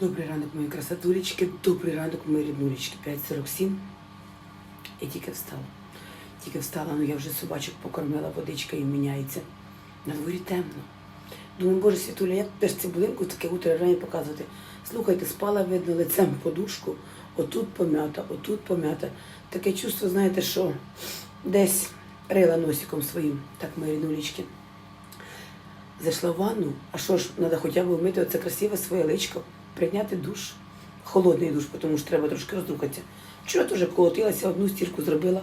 Добрий ранок, мої красотулечки, добрий ранок, мої ріднулечки. 5.47. Я тільки встала. Тільки встала, ну я вже собачок покормила, водичка їм міняється. На дворі темно. Думаю, боже світуля, як теж цибулинку таке утро рані показувати. Слухайте, спала, видно, лицем подушку, отут пом'ята, отут пом'ята. Таке чувство, знаєте, що десь рила носиком своїм, так, мої ріднулечки. Зайшла в ванну, а що ж, треба хоча б вмити оце красиве своє личко, прийняти душ, холодний душ, тому що треба трошки роздухатися. Вчора теж колотилася, одну стірку зробила,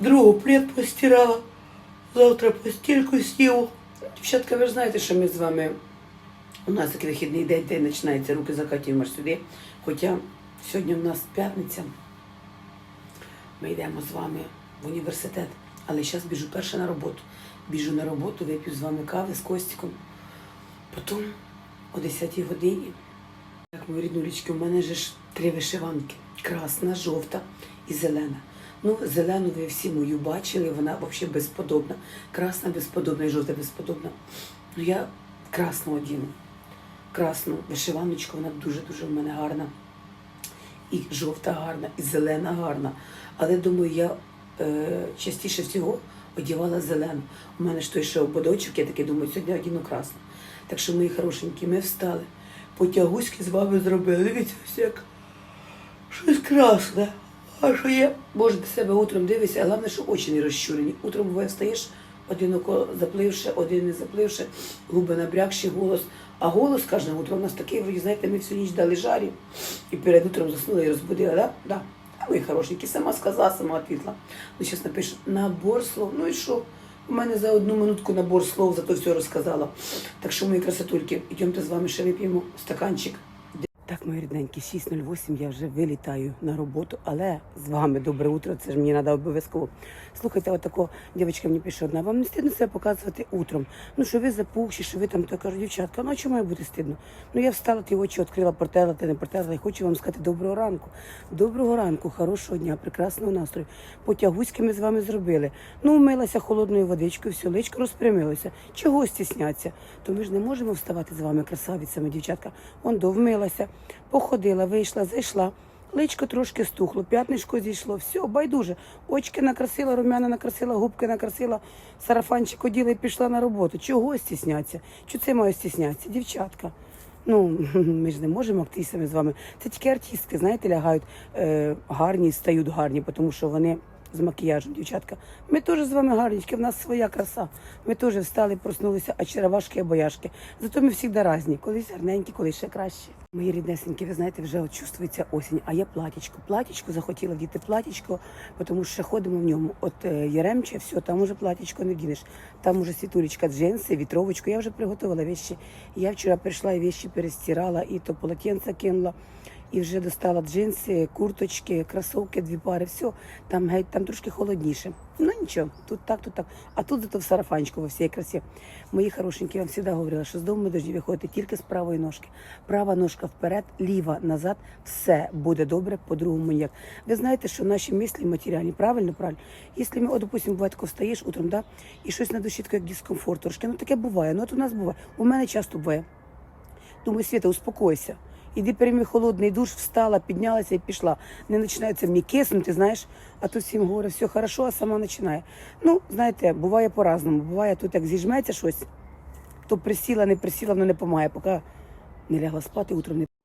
другу плед постирала, завтра постільку сніму. Дівчатка, ви ж знаєте, що ми з вами, у нас такий вихідний день, день починається, руки закатуємо аж сюди. Хоча сьогодні у нас п'ятниця, ми йдемо з вами в університет, але зараз біжу перша на роботу. Біжу на роботу, вип'ю з вами кави з Костіком. Потім о 10 годині, так, мої ріднулечки, у мене ж три вишиванки: красна, жовта і зелена. Ну, зелену ви всі мою бачили, вона взагалі безподобна. Красна безподобна і жовта безподобна. Ну я красну одіну. Красну вишиваночку, вона дуже-дуже в мене гарна. І жовта гарна, і зелена гарна. Але думаю, я е, частіше всього одягала зелену. У мене ж той ще ободочок, я таки думаю, сьогодні одіну красну. Так що, мої хорошенькі, ми встали. Потягуськи з вами зробили. Дивіться, як щось красне. А що є? Боже, до себе утром дивишся, а головне, що очі не розчурені. Утром буває встаєш, один око запливши, один не запливши, губи набрякші, голос. А голос кожне утро у нас такий, ви знаєте, ми всю ніч дали жарі і перед утром заснули і розбудили, да? Да. А мої хорошенькі, сама сказала, сама відповіла. Ну, зараз напишу набор слов. Ну і що? У мене за одну минутку набор слов, зато все розказала. Так що, мої красотульки, йдемте з вами ще вип'ємо стаканчик. Так, мої рідненькі, 6.08, я вже вилітаю на роботу, але з вами добре утро, це ж мені треба обов'язково. Слухайте, отако, дівчинка мені пише одна, вам не стидно себе показувати утром. Ну, що ви запухші, що ви там, то я кажу, дівчатка, ну а чому має бути стидно? Ну я встала, ті очі відкрила, портела, ти не портела, і хочу вам сказати доброго ранку. Доброго ранку, хорошого дня, прекрасного настрою. Потягуськи ми з вами зробили. Ну, вмилася холодною водичкою, все, личко розпрямилося. Чого стісняться? То ми ж не можемо вставати з вами красавицями, дівчатка. Он довмилася, походила, вийшла, зайшла. Личко трошки стухло, п'ятнишко зійшло, все, байдуже. Очки накрасила, румяна накрасила, губки накрасила, сарафанчик оділа і пішла на роботу. Чого стісняться? Чого це маю стіснятися? Дівчатка. Ну, ми ж не можемо актисами з вами. Це тільки артистки, знаєте, лягають е, гарні, стають гарні, тому що вони з макіяжем, дівчатка. Ми теж з вами гарнічки, в нас своя краса. Ми теж встали, проснулися, а черевашки, а бояшки. Зато ми завжди різні. Колись гарненькі, колись ще краще. Мої ріднесенькі, ви знаєте, вже от чувствується осінь. А я платічко. Платічко захотіла діти платічко, тому що ходимо в ньому. От е, Яремче, все, там уже платічко не дінеш. Там уже світулечка, джинси, вітровочку. Я вже приготувала вещі. Я вчора прийшла і вещі перестирала, і то полотенце кинула. І вже достала джинси, курточки, кросовки, дві пари, все. Там геть там трошки холодніше. Ну нічого, тут так, тут так. А тут зато в сарафанчику во всій красі. Мої хорошенькі, я вам завжди говорила, що з дому ми повинні виходити тільки з правої ножки. Права ножка вперед, ліва назад, все буде добре, по-другому ніяк. Ви знаєте, що наші мислі матеріальні, правильно, правильно. Якщо ми, от, допустим, буває, тако встаєш утром, да, і щось на душі таке, як дискомфорт трошки, ну таке буває, ну от у нас буває. У мене часто буває. Думаю, Світа, успокойся. Іди прийми холодний душ, встала, піднялася і пішла. Не починається мені киснути, знаєш, а тут всім говорить, все хорошо, а сама починає. Ну, знаєте, буває по-разному. Буває тут, як зіжметься щось, то присіла, не присіла, воно не допомагає, поки не лягла спати, утром не.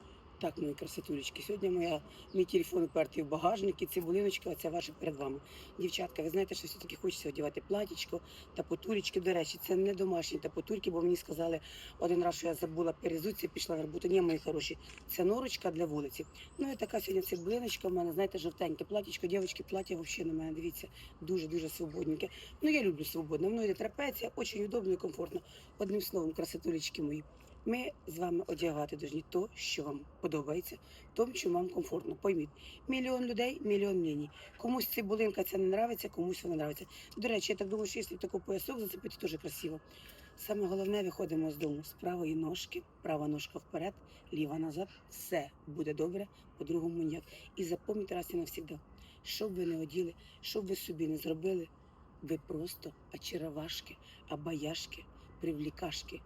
Так, мої красотулечки, сьогодні моя, мій телефон упертий в багажник і цибулиночка, оця ваша перед вами. Дівчатка, ви знаєте, що все-таки хочеться одягати платічко та потулечки. До речі, це не домашні тапотульки, бо мені сказали один раз, що я забула перезуться, пішла на роботу. Ні, мої хороші, це норочка для вулиці. Ну і така сьогодні цибулиночка в мене, знаєте, жовтеньке платічко, дівчатки, плаття взагалі на мене, дивіться, дуже-дуже свободненьке. Ну, я люблю свободне, воно йде трапеція, дуже удобно і комфортно. Одним словом, красотулечки мої. Ми з вами одягати повинні то, що вам подобається, то, що вам комфортно. Пойміть, мільйон людей, мільйон мнень. Комусь цибулинка ця не нравиться, комусь вона нравиться. До речі, я так думаю, що якщо таку поясок зацепити, теж красиво. Саме головне, виходимо з дому з правої ножки, права ножка вперед, ліва назад. Все буде добре, по-другому ніяк. І запам'ятайте раз і навсігда, що б ви не оділи, що б ви собі не зробили, ви просто очаровашки, обаяшки, привлікашки.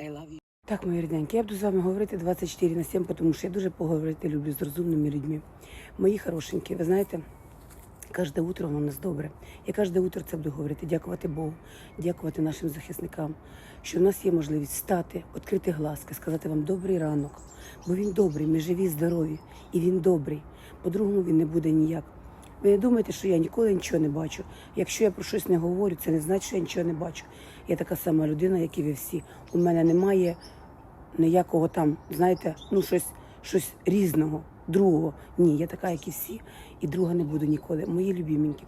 I love you. Так, мої рідненькі, я буду з вами говорити 24 на 7, тому що я дуже поговорити люблю з розумними людьми. Мої хорошенькі, ви знаєте, кожне утро воно у нас добре. Я кожне утро це буду говорити, дякувати Богу, дякувати нашим захисникам, що в нас є можливість встати, відкрити глазки, сказати вам добрий ранок. Бо він добрий, ми живі, здорові, і він добрий. По-другому він не буде ніяк. Ви не думаєте, що я ніколи нічого не бачу. Якщо я про щось не говорю, це не значить, що я нічого не бачу. Я така сама людина, як і ви всі. У мене немає ніякого там, знаєте, ну щось, щось різного, другого. Ні, я така, як і всі, і друга не буду ніколи. Мої любіменькі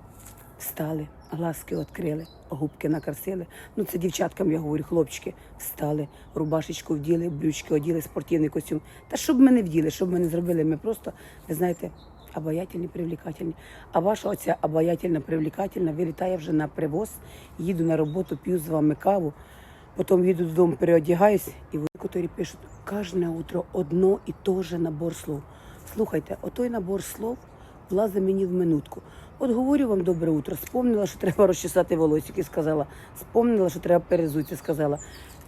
встали, глазки відкрили, губки накрасили. Ну це дівчаткам я говорю, хлопчики встали, рубашечку вділи, брючки оділи, спортивний костюм. Та щоб ми не вділи, щоб ми не зробили, ми просто, ви знаєте, обаятельні, привлекательні. А ваша оця обаятельна, привлекательна вилітає вже на привоз, їду на роботу, п'ю з вами каву. Потім їду додому, переодягаюсь, і ви, які пишуть, кожне утро одно і те же набор слов. Слухайте, отой набор слов влазить мені в минутку. От говорю вам добре утро, спомнила, що треба розчесати волосики, сказала, спомнила, що треба перезутися, сказала.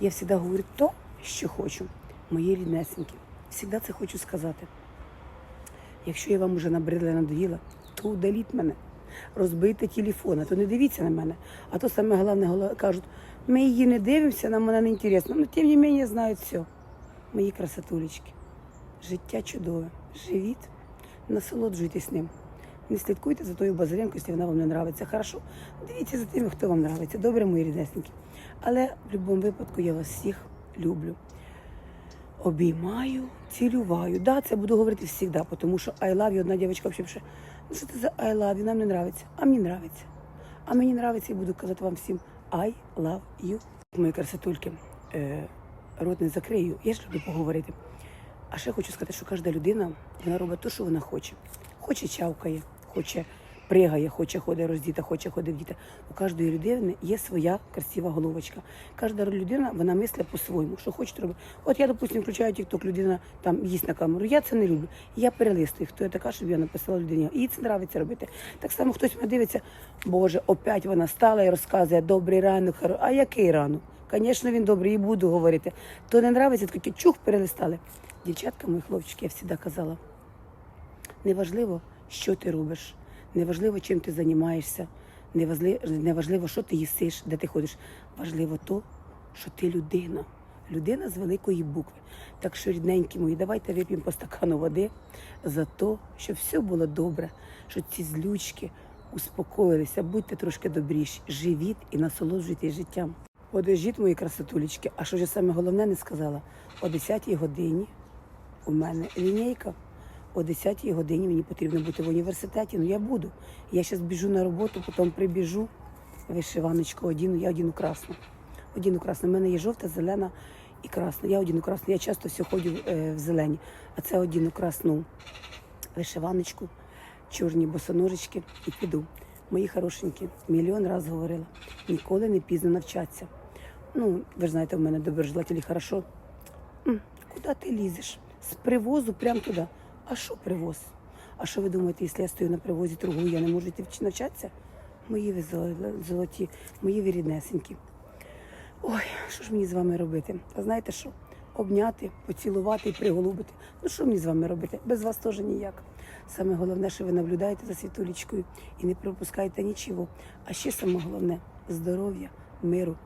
Я завжди говорю то, що хочу. Мої ріднесенькі, завжди це хочу сказати. Якщо я вам уже набридла і надоїла, то удаліть мене, розбийте телефон, а то не дивіться на мене. А то саме головне кажуть, ми її не дивимося, нам вона не інтересна. Ну, тим не менше, знають все. Мої красотулечки. Життя чудове. Живіть, насолоджуйтесь ним. Не слідкуйте за тою базаренкою, якщо вона вам не нравиться. Хорошо, дивіться за тими, хто вам нравиться. Добре, мої ріднесенькі. Але в будь-якому випадку я вас всіх люблю. Обіймаю, цілюваю. Да, це буду говорити завжди, тому що I love you, одна дівчинка взагалі пише, ну що це за I love you, нам не нравиться, а мені нравиться. А мені нравиться і буду казати вам всім I love you. Мої красотульки, е, рот не закрию, я ж люблю поговорити. А ще хочу сказати, що кожна людина вона робить те, що вона хоче. Хоче чавкає, хоче пригає, хоче ходить роздіта, хоче ходить вдіта. У кожної людини є своя красива головочка. Кожна людина вона мислить по-своєму, що хоче робити. От я, допустим, включаю TikTok, людина там їсть на камеру. Я це не люблю. Я перелистую, хто я така, щоб я написала людині. Їй це подобається робити. Так само хтось мене дивиться, Боже, опять вона стала і розказує добрий ранок. хоро-». А який ранок? Звісно, він добрий, і буду говорити. То не нравиться, таке чух перелистали. Дівчатка, мої хлопчики, я завжди казала. Неважливо, що ти робиш, неважливо, чим ти займаєшся, неважливо, що ти їсиш, де ти ходиш. Важливо то, що ти людина. Людина з великої букви. Так що, рідненькі мої, давайте вип'ємо по стакану води за те, щоб все було добре, що ці злючки успокоїлися, будьте трошки добріші, живіть і насолоджуйтесь життям. Одежіть, мої красотулечки, а що ж саме головне не сказала? О 10-й годині у мене лінійка. О 10-й годині мені потрібно бути в університеті. Ну я буду. Я зараз біжу на роботу, потім прибіжу, вишиваночку одіну, я одіну красну. Одіну красну. У мене є жовта, зелена і красна. Я одіну красну. Я часто все ходжу е, в зелені, а це одіну красну вишиваночку, чорні босоножечки і піду. Мої хорошенькі, мільйон разів говорила, ніколи не пізно навчатися. Ну, ви ж знаєте, в мене доброжелателі хорошо. Куди ти лізеш? З привозу прямо туди. А що привоз? А що ви думаєте, якщо я стою на привозі, торгую, я не можу йти навчатися? Мої ви золоті, мої ви ріднесенькі. Ой, що ж мені з вами робити? А знаєте що? Обняти, поцілувати і приголубити. Ну що мені з вами робити? Без вас теж ніяк. Саме головне, що ви наблюдаєте за світулечкою і не пропускаєте нічого. А ще саме головне здоров'я, миру.